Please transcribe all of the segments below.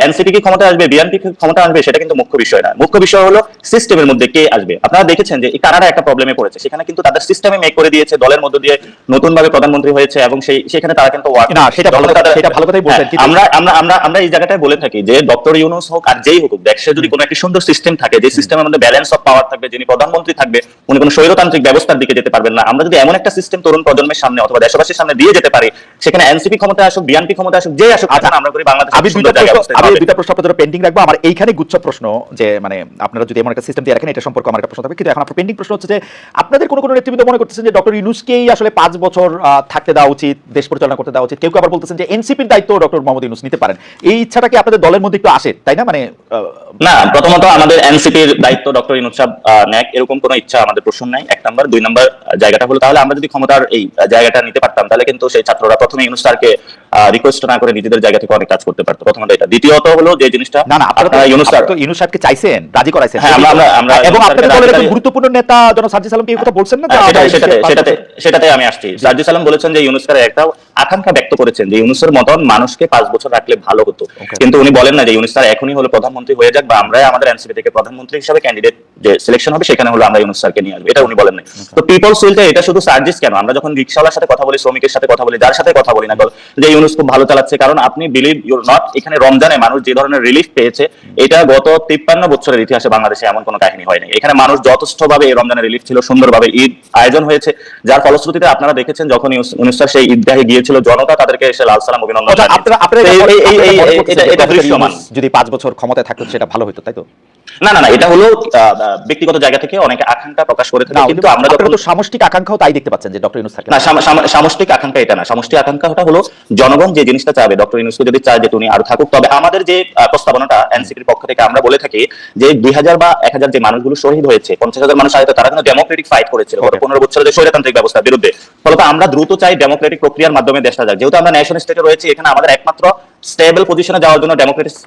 NCP কি ক্ষমতা আসবে বিএনপি কি ক্ষমতা আসবে সেটা কিন্তু মুখ্য বিষয় না মুখ্য বিষয় হলো সিস্টেমের মধ্যে কে আসবে। আপনারা দেখেছেন যে কানাডা একটা প্রবলেমে পড়েছে। সেখানে কিন্তু তাদের সিস্টেমে মেক করে দিয়েছে দলের মধ্য দিয়ে নতুন ভাবে প্রধানমন্ত্রী হয়েছে এবং সেই সেখানে তারা কিন্তু না, সেটা ভালো কথা- সেটা ভালো কথাই বলছেন, হ্যাঁ, আমরা আমরা আমরা আমরা এই জায়গাটায় বলে থাকি যে ডক্টর ইউনুস হোক আর যেই হোক দেশে যদি কোনো একটা সুন্দর সিস্টেম থাকে যে সিস্টেমের মধ্যে ব্যালেন্স অফ পাওয়ার থাকবে যিনি প্রধানমন্ত্রী থাকবে উনি কোনো স্বৈরতান্ত্রিক ব্যবস্থার দিকে যেতে পারবেন না। আমরা যদি এমন একটা সিস্টেম তরুণ প্রজন্মের সামনে অথবা দেশবাসীর সামনে দিয়ে যেতে পারি সেখানে এনসিপি ক্ষমতা আসুক বিএনপি ক্ষমতা আসুক যে আসুক আচ্ছা, আমরা করি বাংলাদেশ আমি দুইটা প্রশ্ন আমি দুইটা প্রশ্ন আপনাদের পেন্ডিং রাখব। আমার এইখানে গুচ্ছ প্রশ্ন যে মানে আপনারা যদি এমন একটা সিস্টেম দিয়ে রাখেন এটা সম্পর্কে আমার একটা প্রশ্ন থাকবে। কিন্তু এখন আপনার পেন্ডিং প্রশ্ন হচ্ছে যে আপনাদের কোনো কোনো নেতৃবৃন্দ মনে করতেছেন যে ডক্টর ইউনুসকেই আসলে পাঁচ বছর থাকতে দেওয়া উচিত দেশ পরিচালনা করতে দেওয়া উচিত? কেউ কেউ আবার বলতেছেন যে এনসিপির দায়িত্ব ডক্টর মোহাম্মদ ইউনুস নিতে পারেন। এই ইচ্ছাটা কি আপনাদের দলের মধ্যে একটু আসে? তাই না? মানে না প্রথমত আমাদের এনসিপির দায়িত্ব ডক্টর ইনুস সাহেব নেক। এরকম কোনো ইচ্ছা আমাদের প্রশ্ন নাই। এক নাম্বার। দুই নাম্বার জায়গাটা হলো তাহলে আমরা যদি ক্ষমতার এই জায়গাটা নিতে পারতাম তাহলে কিন্তু সেই ছাত্ররা প্রথমে স্যারকে রিকোয়েস্ট না করে নিজেদের জায়গা থেকে অনেক কাজ করতে পারতো। প্রথমত এটা। দ্বিতীয়ত হলো যে জিনিসটা না না আপনারা ইউনুস স্যার তো ইউনুস চাইছেন রাজি করাইছেন। হ্যাঁ, আমরা- আমরা- এবং ইউনুস আপনাদের দলের একজন গুরুত্বপূর্ণ নেতা জন সাজ্জি সালামকে এই কথা বলছেন না হ্যাঁ, আমরা সেটাতে সেটাতে সেটাতে আমি আসছি। সাজ্জু সালাম বলেছেন যে ইউনুস স্যার একটা আকাঙ্ক্ষা ব্যক্ত করেছেন যে ইউনুসের মতন মানুষকে পাঁচ বছর রাখলে ভালো হতো। কিন্তু উনি বলেন না যে ইউনুস স্যার এখনই হলো প্রধানমন্ত্রী হয়ে যাক বা আমরাই আমাদের এনসিপি থেকে প্রধানমন্ত্রী হিসেবে ক্যান্ডিডেট যে সিলেকশন হবে সেখানে হলো আমরা ইউনুস স্যারকে নিয়ে আসব। এটা উনি বলেন না তো পিপলস উইলটা এটা শুধু সার্জিস কেন? আমরা যখন রিক্সাওয়ালার সাথে কথা বলি শ্রমিকের সাথে কথা বলি যার সাথে কথা বলি না বল যে ইউনুস খুব ভালো চালাচ্ছে কারণ আপনি বিলিভ ইউর নট এখানে রমজানে মানুষ যে ধরনের রিলিফ পেয়েছে এটা গত তিপ্পান্ন বছরের ইতিহাসে বাংলাদেশে এমন কোনো কাহিনী হয়নি। এখানে মানুষ যথেষ্টভাবে এই রমজানের রিলিফ ছিল সুন্দরভাবে ঈদ আয়োজন হয়েছে যার ফলশ্রুতিতে আপনারা দেখেছেন যখন ইউনুস- ইউনুস সেই ঈদগাহে গিয়েছিল জনতা তাদেরকে এসে লাল সালাম অভিনন্দন এটা দৃশ্যমান। যদি পাঁচ বছর ক্ষমতায় থাকতো সেটা ভালো হতো তাই তো? না না না এটা হলো ব্যক্তিগত জায়গা থেকে অনেকে আকাঙ্ক্ষা প্রকাশ করে থাকে কিন্তু আমরা যখন তো সামষ্টিক আকাঙ্ক্ষাও তাই দেখতে পাচ্ছেন যে ডক্টর ইউনুস থাকে না সাম- সাম- সামষ্টিক আকাঙ্ক্ষা এটা না সামষ্টিক আকাঙ্ক্ষাটা হলো জনগণ যে জিনিসটা চাবে ডক্টর ইউনুসকে যদি চায় যে তুমি আরও থাকুক তবে আমাদের যে প্রস্তাবনাটা এনসিপির পক্ষ থেকে আমরা বলে থাকি যে দুই হাজার বা এক হাজার যে মানুষগুলো শহীদ হয়েছে পঞ্চাশ হাজার মানুষ আহত তারা কিন্তু ডেমোক্রেটিক ফাইট করেছিল গত. পনেরো বছরের যে স্বৈরতান্ত্রিক ব্যবস্থার বিরুদ্ধে। ফলত আমরা দ্রুত চাই ডেমোক্রেটিক প্রক্রিয়ার মাধ্যমে দেশটা যাক। যেহেতু আমরা ন্যাশন স্টেটে রয়েছে এখানে আমাদের একমাত্র স্টেবল পজিশনে যাওয়ার জন্য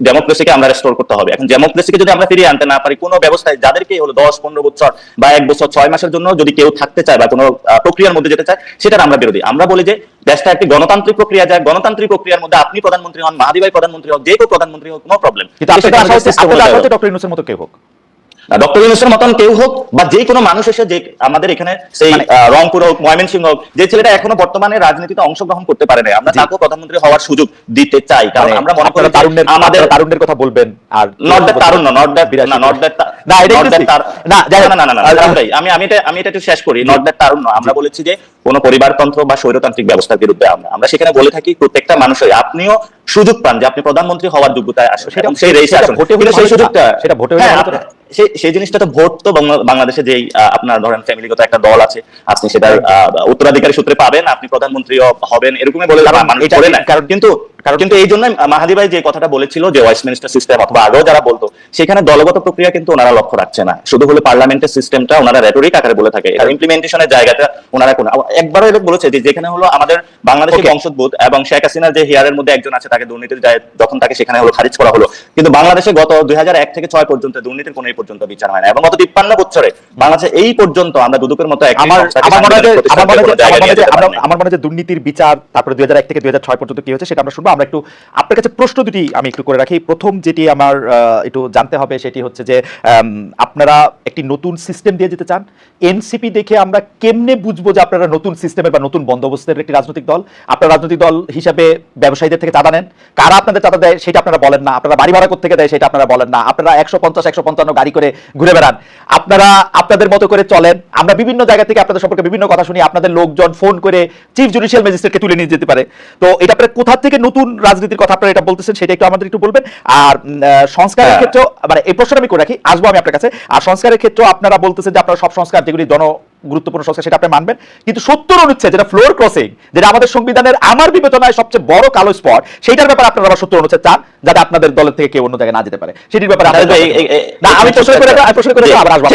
ডেমোক্রেসিকে আমরা রেস্টোর করতে হবে। এখন ডেমোক্রেসিকে যদি আমরা ফিরিয়ে আনতে না পারি কোনো ব্যবস্থায় যাদেরকে হলো দশ পনেরো বছর বা এক বছর ছয় মাসের জন্য যদি কেউ থাকতে চায় বা কোনো প্রক্রিয়ার মধ্যে যেতে চায় সেটার আমরা বিরোধী। আমরা বলি যে দেশটা একটি গণতান্ত্রিক প্রক্রিয়া যায় গণতান্ত্রিক প্রক্রিয়ার মধ্যে আপনি প্রধানমন্ত্রী হন মাহাদিবাই প্রধানমন্ত্রী হোক যে কেউ প্রধানমন্ত্রী হোক কোনো প্রবলেম কিন্তু ডক্টর ইউনুসের মতো কেউ হোক। ডক্টর ইউনুসের মতন কেউ হোক বা যে কোনো মানুষ এসে যে আমাদের এখানে সেই মানে- রংপুর হোক ময়মনসিংহ হোক যে ছেলেটা এখনও বর্তমানে রাজনীতিতে অংশগ্রহণ করতে পারে না আমরা। তাকেও প্রধানমন্ত্রী হওয়ার সুযোগ দিতে চাই কারণ মানে আমরা মনে করি তারুণ্যের আমাদের তারুণ্যের কথা বলবেন আর নট দ্যাট তারুণ্য নট দ্যাট না নট দ্যাট না, না, না না না না আমি আমি এটা আমি এটা একটু শেষ করি নট দ্যাট তারুণ্য। আমরা বলেছি যে কোন পরিবারতন্ত্র বা স্বৈরতান্ত্রিক ব্যবস্থার বিরুদ্ধে আমরা আমরা সেখানে বলে থাকি প্রত্যেকটা মানুষের আপনিও সুযোগ পান যে আপনি প্রধানমন্ত্রী হওয়ার যোগ্যতায় আসেন সেই রেসে আসুন সেই সুযোগটা সেটা ভোটে হ্যাঁ, সেই সেই জিনিসটা তো ভোট তো বাংলাদেশে যেই আপনার ধরেন ফ্যামিলিগত একটা দল আছে আপনি সেটার উত্তরাধিকারী সূত্রে পাবেন আপনি প্রধানমন্ত্রীও হবেন এরকমই বলে কারণ মানুষ এটা- না কারণ- কিন্তু কারণ কিন্তু এই জন্য মাহাদি ভাই যে কথাটা বলেছিল যে ওয়েস্টমিনিস্টার সিস্টেম অথবা আগেও যারা বলতো সেখানে দলগত প্রক্রিয়া কিন্তু ওনারা লক্ষ্য রাখছে না। শুধু হলো পার্লামেন্টের সিস্টেমটা ওনারা রেটরিক আকারে বলে থাকে। ইমপ্লিমেন্টেশনের জায়গাটা ওনারা কোন একবারও এরকম বলেছে যে যেখানে হলো আমাদের বাংলাদেশের. বংশোদ্ভূত এবং শেখ হাসিনার যে হিয়ারের মধ্যে একজন আছে তাকে দুর্নীতির দায়ে যখন তাকে সেখানে হলো খারিজ করা হলো। কিন্তু বাংলাদেশে গত দুই হাজার এক থেকে ছয় পর্যন্ত দুর্নীতির কোনো পর্যন্ত বিচার হয় না। এবং গত তিপ্পান্ন বছরে বাংলাদেশে এই পর্যন্ত আমরা দুদকের মতো আমার মনে হয় দুর্নীতির বিচার তারপরে দুই থেকে দুই পর্যন্ত কি হচ্ছে সেটা আমরা শুনব। আমরা একটু আপনার কাছে প্রশ্ন দুটি আমি একটু করে রাখি। প্রথম যেটি আমার একটু জানতে হবে সেটি হচ্ছে যে আপনারা একটি নতুন সিস্টেম দিয়ে যেতে চান। এনসিপি দেখে আমরা কেমনে বুঝব যে আপনারা নতুন সিস্টেমের বা নতুন বন্দোবস্তের একটি রাজনৈতিক দল? আপনারা রাজনৈতিক দল হিসাবে ব্যবসায়ীদের থেকে চাঁদা নেন। কারা আপনাদের চাঁদা দেয় সেটা আপনারা বলেন না। আপনারা বাড়ি ভাড়া করতে দেয় সেটা আপনারা বলেন না। আপনারা একশো পঞ্চাশ একশো পঞ্চান্ন গাড়ি করে ঘুরে বেড়ান। আপনারা আপনাদের মতো করে চলেন। আমরা বিভিন্ন জায়গা থেকে আপনাদের সম্পর্কে বিভিন্ন কথা শুনি আপনাদের লোকজন ফোন করে চিফ জুডিশিয়াল ম্যাজিস্ট্রেটকে তুলে নিয়ে যেতে পারে। তো এটা আপনারা কোথা থেকে নতুন রাজনীতির কথা আপনারা এটা বলতেছেন সেটা একটু আমাদের একটু বলবেন। আর সংস্কারের ক্ষেত্রেও ক্ষেত্রে মানে এই প্রশ্নটা আমি করে রাখি আসব আমি আপনার কাছে। আর সংস্কারের ক্ষেত্রে আপনারা বলতেছেন যে আপনারা সব সংস্কার যেগুলি জন গুরুত্বপূর্ণ সংস্কার সেটা আপনি মানবেন। কিন্তু সত্তর অনুচ্ছেদ যেটা ফ্লোর ক্রসিং যেটা আমাদের সংবিধানের আমার বিবেচনায় সবচেয়ে বড় কালো স্পট সেইটার ব্যাপারে আপনারা আবার সত্তর অনুচ্ছেদ চান যাতে আপনাদের দলের থেকে কেউ অন্য জায়গায় না যেতে পারে। সেটির ব্যাপারে আমি প্রশ্ন করে প্রশ্ন করে আবার আসব